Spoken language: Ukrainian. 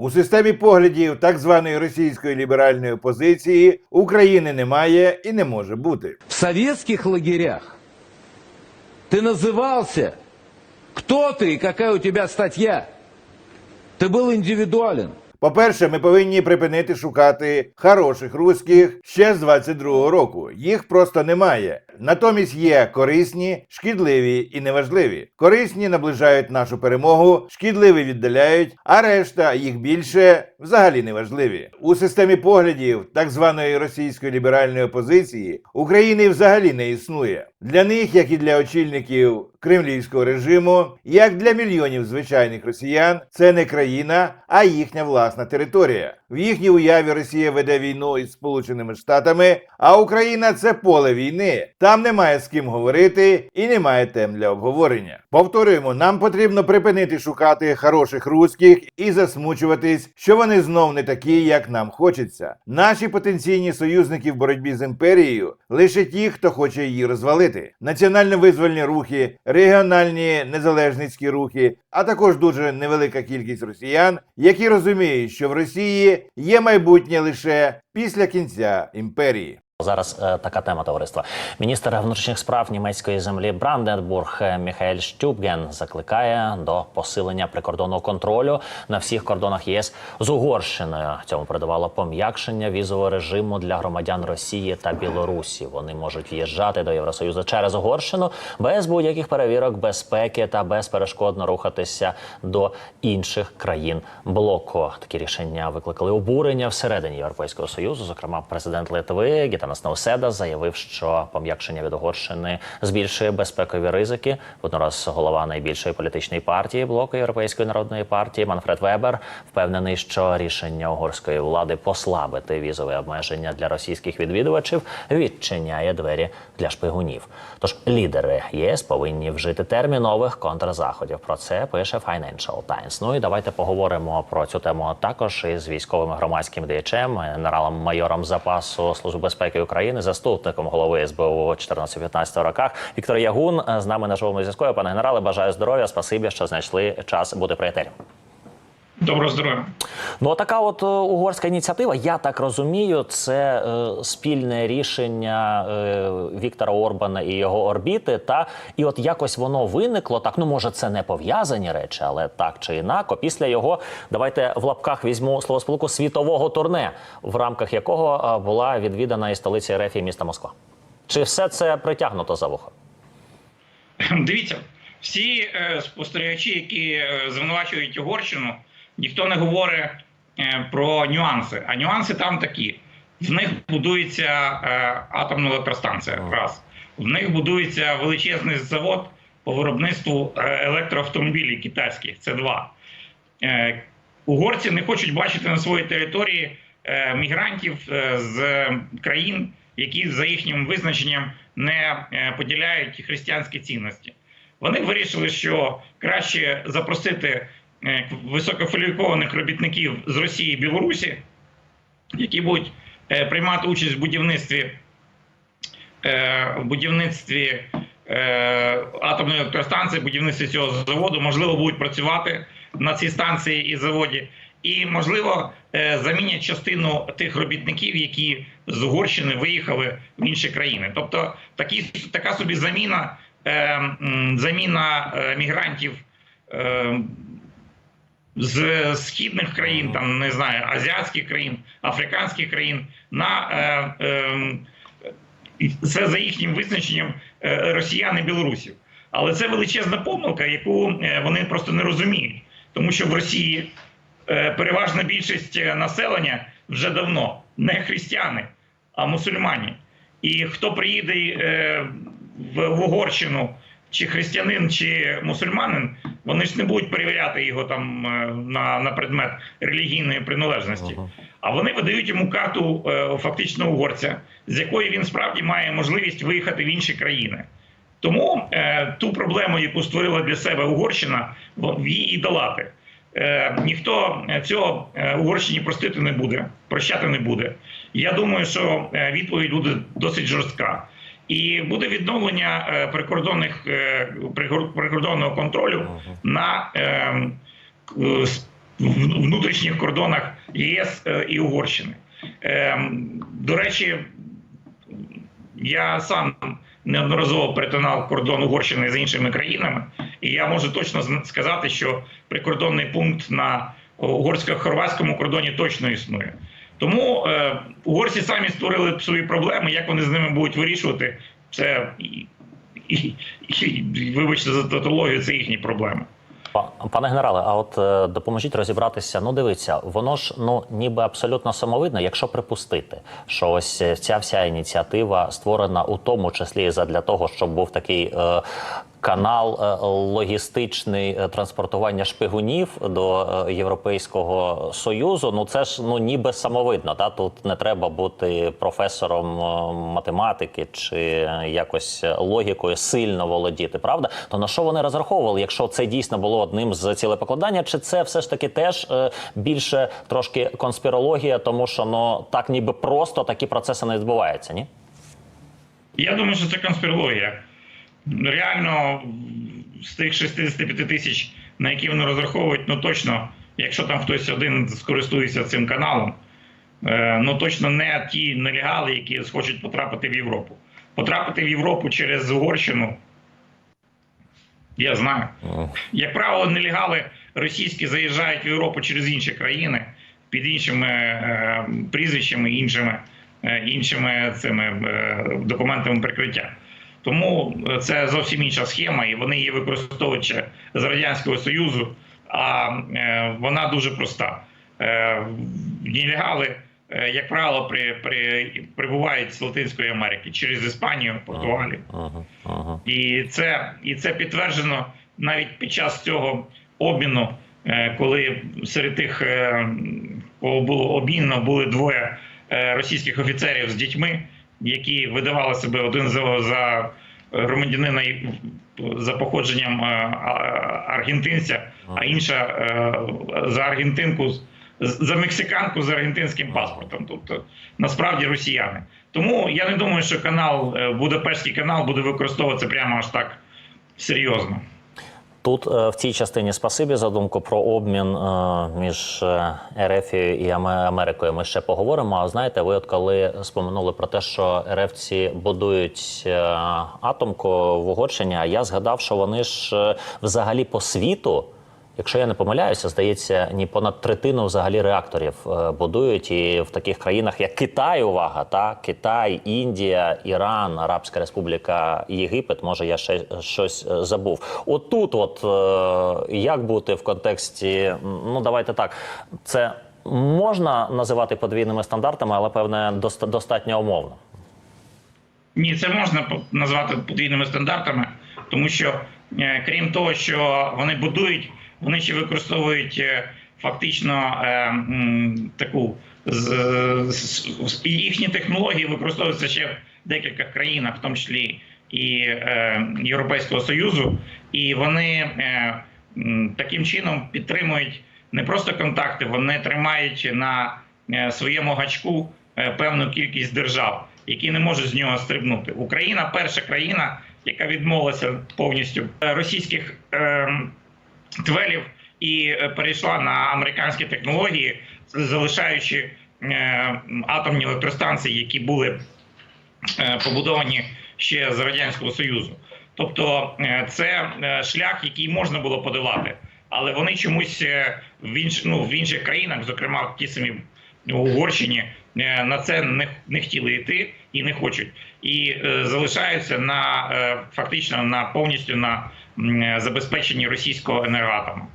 У системі поглядів так званої російської ліберальної опозиції України немає і не може бути. В советских лагерях ты назывался, кто ты и какая у тебя статья. Ты был индивидуален. По-перше, ми повинні припинити шукати хороших руських ще з 22-го року. Їх просто немає. Натомість є корисні, шкідливі і неважливі. Корисні наближають нашу перемогу, шкідливі віддаляють, а решта їх більше взагалі не важливі. У системі поглядів так званої російської ліберальної опозиції України взагалі не існує. Для них, як і для очільників кремлівського режиму, як для мільйонів звичайних росіян, це не країна, а їхня власна територія. В їхній уяві Росія веде війну із Сполученими Штатами, а Україна це поле війни. Там немає з ким говорити і немає тем для обговорення. Повторюємо, нам потрібно припинити шукати хороших руських і засмучуватись, що вони знов не такі, як нам хочеться. Наші потенційні союзники в боротьбі з імперією лише ті, хто хоче її розвалити. Національно-визвольні рухи, регіональні незалежницькі рухи, а також дуже невелика кількість росіян, які розуміють, що в Росії є майбутнє лише після кінця імперії. Зараз е, така тема товариства. Міністр внутрішніх справ німецької землі Бранденбург Міхаель Штюбген закликає до посилення прикордонного контролю на всіх кордонах єС з Угорщиною. Цьому передавало пом'якшення візового режиму для громадян Росії та Білорусі. Вони можуть в'їжджати до Євросоюзу через Угорщину без будь-яких перевірок безпеки та безперешкодно рухатися до інших країн блоку. Такі рішення викликали обурення всередині Європейського союзу. Зокрема, президент Литви Гітанас Науседа заявив, що пом'якшення від Угорщини збільшує безпекові ризики. Водноraz голова найбільшої політичної партії блоку Європейської народної партії Манфред Вебер впевнений, що рішення угорської влади послабити візові обмеження для російських відвідувачів відчиняє двері для шпигунів. Тож лідери ЄС повинні вжити термінових контрзаходів. Про це пише Financial Times. Ну і давайте поговоримо про цю тему також із військовим громадським діячем, генералом-майором запасу Служби безпеки України, заступником голови СБУ у 14-15 роках. Віктор Ягун з нами на живому зв'язку. Пане генерале, бажаю здоров'я. Спасибі, що знайшли час бути при. Доброго здоров'я. Ну, така от е, угорська ініціатива, я так розумію, це е, спільне рішення е, Віктора Орбана і його орбіти. Та і от якось воно виникло. Так, ну може, це не пов'язані речі, але так чи інако. Після його давайте в лапках візьму словосполуку світового турне, в рамках якого е, була відвідана і столиця РФ і міста Москва. Чи все це притягнуто за вухо? Дивіться, всі е, спостерігачі, які е, звинувачують Угорщину, ніхто не говорить е, про нюанси. А нюанси там такі: в них будується е, атомна електростанція. Раз в них будується величезний завод по виробництву е, електроавтомобілів китайських. Це два. Угорці не хочуть бачити на своїй території мігрантів з країн, які за їхнім визначенням не поділяють християнські цінності. Вони вирішили, що краще запросити е, робітників з Росії і Білорусі, які будуть е, приймати участь в будівництві е, в будівництві атомної електростанції, будівництві цього заводу, можливо, будуть працювати на цій станції і заводі, і можливо замінять частину тих робітників, які з Угорщини виїхали в інші країни. Тобто такі, така собі заміна, заміна мігрантів. З східних країн, там не знаю, азіатських країн, африканських країн на е, е, це за їхнім визначенням е, росіян і білорусів. Але це величезна помилка, яку е, вони просто не розуміють, тому що в Росії е, переважна більшість населення вже давно не християни, а мусульмані. І хто приїде в Угорщину, чи християнин, чи мусульманин, вони ж не будуть перевіряти його там е, на, на предмет релігійної приналежності. А вони видають йому карту е, фактично угорця, з якої він справді має можливість виїхати в інші країни. Тому е, ту проблему, яку створила для себе Угорщина, в- її і долати. Е, ніхто цього е, Угорщині простити не буде, прощати не буде. Я думаю, що відповідь буде досить жорстка. І буде відновлення е, прикордонних е, прикордонного контролю на е, внутрішніх кордонах ЄС і Угорщини. До речі, я сам неодноразово перетинав кордон Угорщини з іншими країнами, і я можу точно сказати, що прикордонний пункт на угорсько-хорватському кордоні точно існує. Тому е, угорці самі створили свої проблеми. Як вони з ними будуть вирішувати, це і, і, і, вибачте за тавтологію, це їхні проблеми. Пане генерале, а от е, допоможіть розібратися. Ну, дивіться, воно ж ну ніби абсолютно самовидно, якщо припустити, що ось е, ця вся ініціатива створена у тому числі задля того, щоб був такий. Е, Канал е, логістичний е, транспортування шпигунів до е, Європейського союзу. Ну це ж ну ніби самовидно. Та тут не треба бути професором математики чи якось логікою сильно володіти. Правда? То на що вони розраховували, якщо це дійсно було одним з цілепокладання? Чи це все ж таки теж більше трошки конспірологія, тому що ну так ніби просто такі процеси не відбуваються, ні? Я думаю, що це конспірологія. Реально, з тих 65 тисяч, на які вони розраховують, ну точно, якщо там хтось один скористується цим каналом, е, ну точно не ті нелегали, які хочуть потрапити в Європу. Потрапити в Європу через Угорщину. Я знаю. Як правило, нелегали російські заїжджають в Європу через інші країни під іншими е, прізвищами, іншими, е, іншими цими е, документами прикриття. Тому е, це зовсім інша схема, і вони її використовують ще з радянського союзу. А е, вона дуже проста. Е, нелегали, як правило, при, при, прибувають з Латинської Америки через Іспанію, Португалію. Угу, угу. І це, і це підтверджено навіть під час цього обміну, коли серед тих, кого було обмінно, були двоє російських офіцерів з дітьми, які видавали себе один за, за громадянина за походженням е, аргентинця, а інша е, за аргентинку за мексиканку з аргентинським паспортом. Тобто насправді росіяни. Тому я не думаю, що канал е, Будапештський канал буде використовуватися прямо аж так серйозно. Тут е, в цій частині спасибі за думку про обмін е, між е, РФ і Аме- Америкою. Ми ще поговоримо. А знаєте, ви от коли споминули про те, що РФці будують атомку в Угорщині, а я згадав, що вони ж взагалі по світу. Якщо я не помиляюся, здається, ні понад третину взагалі реакторів е, будують і в таких країнах, як Китай, увага, та Китай, Індія, Іран, Арабська Республіка, Єгипет. Може, я ще щось е, забув. Отут, от е, як бути в контексті, ну давайте так, це можна називати подвійними стандартами, але певне достатньо умовно. Ні, це можна назвати подвійними стандартами, тому що крім того, що вони будують, вони ще використовують е, фактично е, таку з, їхні технології використовуються ще в декількох країнах, в тому числі і е, Європейського Союзу, і вони таким чином підтримують не просто контакти, вони тримають на своєму гачку певну кількість держав, які не можуть з нього стрибнути. Україна перша країна, яка відмовилася повністю російських е, твелів і е, перейшла на американські технології, залишаючи е, атомні електростанції, які були е, побудовані ще з радянського союзу. Тобто, це шлях, який можна було подолати, але вони чомусь в інш, ну, в інших країнах, зокрема в ті самі Угорщині, на це не, не хотіли йти і не хочуть, і залишаються на фактично на повністю на м, забезпеченні російського енергоатому.